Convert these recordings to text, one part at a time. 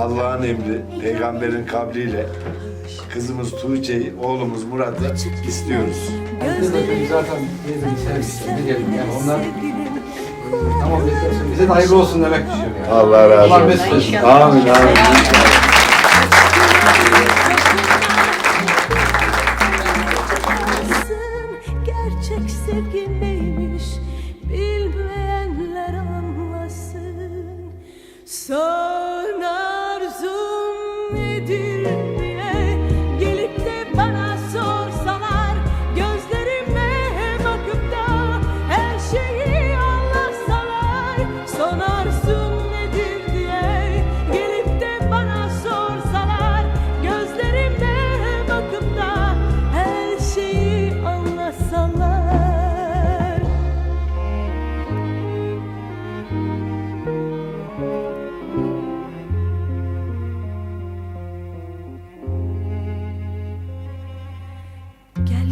Allah'ın emri, peygamberin kabriyle kızımız Tuğçe'yi, oğlumuz Murat'ı istiyoruz. Biz zaten birbirini sevdik. Ne diyelim yani onlar tamam. Bize de hayırlı olsun demek düşüyor yani. Allah razı Allah olsun. mesut etsin. Amin amin.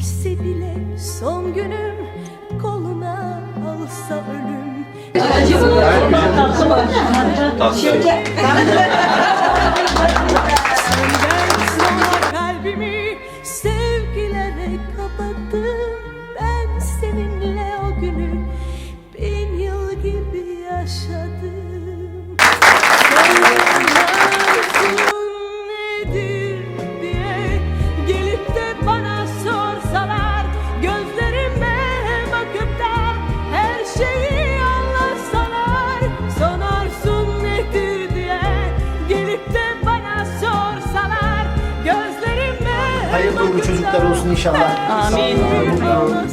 Gelse bile son günüm koluna alsa ölüm. Senden Hayırlı uğurlu çocuklar olsun inşallah. Amin. Sağ olun,